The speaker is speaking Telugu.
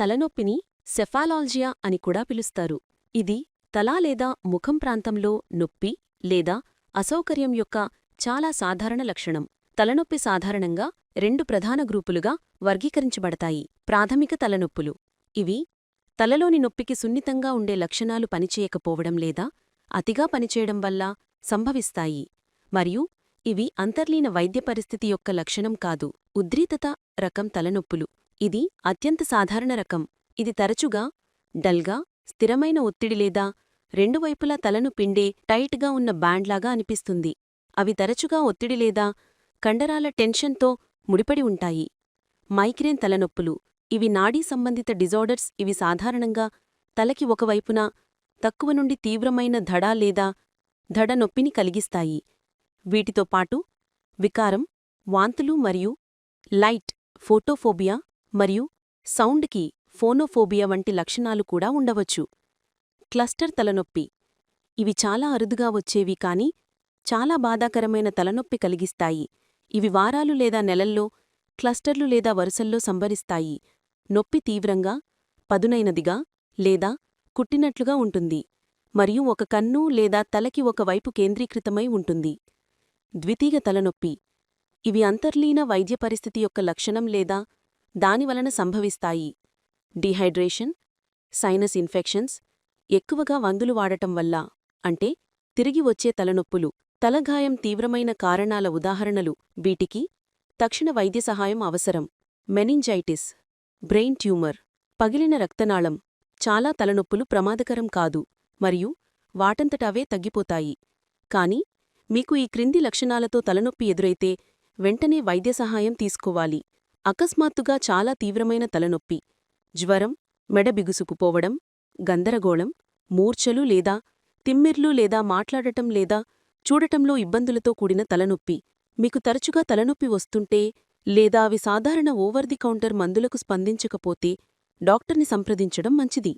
తలనొప్పిని సెఫాలాల్జియా అని కూడా పిలుస్తారు. ఇది తల లేదా ముఖం ప్రాంతంలో నొప్పి లేదా అసౌకర్యం యొక్క చాలా సాధారణ లక్షణం. తలనొప్పి సాధారణంగా రెండు ప్రధాన గ్రూపులుగా వర్గీకరించబడతాయి. ప్రాథమిక తలనొప్పులు. ఇవి తలలోని నొప్పికి సున్నితంగా ఉండే లక్షణాలు పనిచేయకపోవడం లేదా అతిగా పనిచేయడం వల్ల సంభవిస్తాయి. మరియు ఇవి అంతర్లీన వైద్య పరిస్థితి యొక్క లక్షణం కాదు. ఉద్రీతత రకం తలనొప్పులు. ఇది అత్యంత సాధారణ రకం. ఇది తరచుగా డల్గా స్థిరమైన ఒత్తిడి లేదా రెండు వైపులా తలను పిండే టైట్గా ఉన్న బ్యాండ్లాగా అనిపిస్తుంది. అవి తరచుగా ఒత్తిడి లేదా కండరాల టెన్షన్తో ముడిపడి ఉంటాయి. మైగ్రేన్ తలనొప్పులు. ఇవి నాడీ సంబంధిత డిజార్డర్స్. ఇవి సాధారణంగా తలకి ఒకవైపున తక్కువ నుండి తీవ్రమైన ధడ లేదా ధడ నొప్పిని కలిగిస్తాయి. వీటితో పాటు వికారం వాంతులు మరియు లైట్ ఫోటోఫోబియా మరియు సౌండ్కి ఫోనోఫోబియా వంటి లక్షణాలు కూడా ఉండవచ్చు. క్లస్టర్ తలనొప్పి. ఇవి చాలా అరుదుగా వచ్చేవి కాని చాలా బాధాకరమైన తలనొప్పి కలిగిస్తాయి. ఇవి వారాలు లేదా నెలల్లో క్లస్టర్లు లేదా వరుసల్లో సంభరిస్తాయి. నొప్పి తీవ్రంగా పదునైనదిగా లేదా కుట్టినట్లుగా ఉంటుంది మరియు ఒక కన్ను లేదా తలకి ఒక వైపు కేంద్రీకృతమై ఉంటుంది. ద్వితీయ తలనొప్పి. ఇవి అంతర్లీన వైద్య పరిస్థితి యొక్క లక్షణం లేదా దానివలన సంభవిస్తాయి. డిహైడ్రేషన్ సైనస్ ఇన్ఫెక్షన్స్ ఎక్కువగా మందులు వాడటం వల్ల అంటే తిరిగి వచ్చే తలనొప్పులు తలగాయం తీవ్రమైన కారణాల ఉదాహరణలు వీటికి తక్షణ వైద్య సహాయం అవసరం. మెనింజైటిస్ బ్రెయిన్ ట్యూమర్ పగిలిన రక్తనాళం చాలా తలనొప్పులు ప్రమాదకరం కాదు మరియు వాటంతటవే తగ్గిపోతాయి. కాని మీకు ఈ క్రింది లక్షణాలతో తలనొప్పి ఎదురైతే వెంటనే వైద్య సహాయం తీసుకోవాలి. అకస్మాత్తుగా చాలా తీవ్రమైన తలనొప్పి జ్వరం మెడ బిగుసుకుపోవడం గందరగోళం మూర్ఛలు లేదా తిమ్మిర్లు లేదా మాట్లాడటం లేదా చూడటంలో ఇబ్బందులతో కూడిన తలనొప్పి. మీకు తరచుగా తలనొప్పి వస్తుంటే లేదా అవి సాధారణ ఓవర్ ది కౌంటర్ మందులకు స్పందించకపోతే డాక్టర్ని సంప్రదించడం మంచిది.